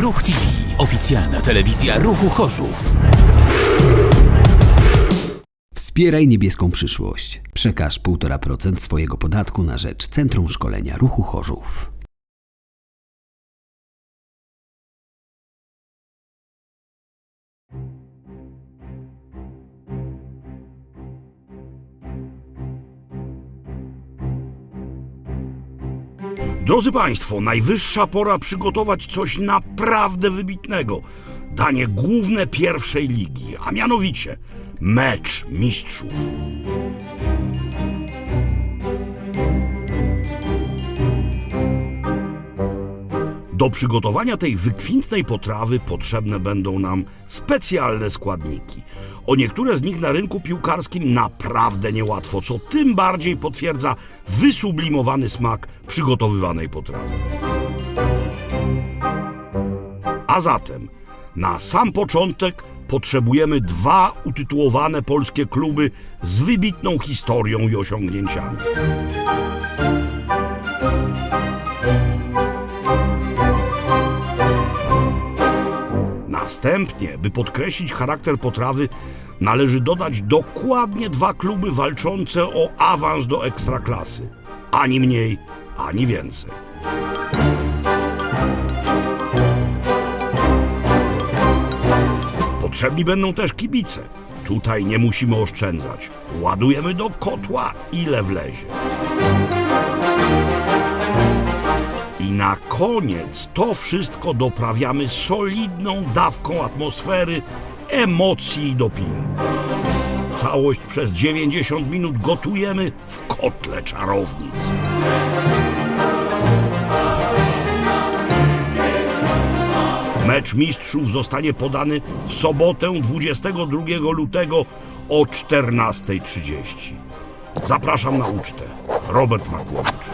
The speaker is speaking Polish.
Ruch TV. Oficjalna telewizja Ruchu Chorzów. Wspieraj niebieską przyszłość. Przekaż 1,5% swojego podatku na rzecz Centrum Szkolenia Ruchu Chorzów. Drodzy Państwo, najwyższa pora przygotować coś naprawdę wybitnego. Danie główne pierwszej ligi, a mianowicie mecz mistrzów. Do przygotowania tej wykwintnej potrawy potrzebne będą nam specjalne składniki. O niektóre z nich na rynku piłkarskim naprawdę niełatwo, co tym bardziej potwierdza wysublimowany smak przygotowywanej potrawy. A zatem, na sam początek potrzebujemy dwa utytułowane polskie kluby z wybitną historią i osiągnięciami. Następnie, by podkreślić charakter potrawy, należy dodać dokładnie dwa kluby walczące o awans do ekstraklasy. Ani mniej, ani więcej. Potrzebni będą też kibice. Tutaj nie musimy oszczędzać. Ładujemy do kotła ile wlezie. Na koniec to wszystko doprawiamy solidną dawką atmosfery, emocji i dopingu. Całość przez 90 minut gotujemy w kotle czarownic. Mecz mistrzów zostanie podany w sobotę 22 lutego o 14.30. Zapraszam na ucztę. Robert Makłowicz.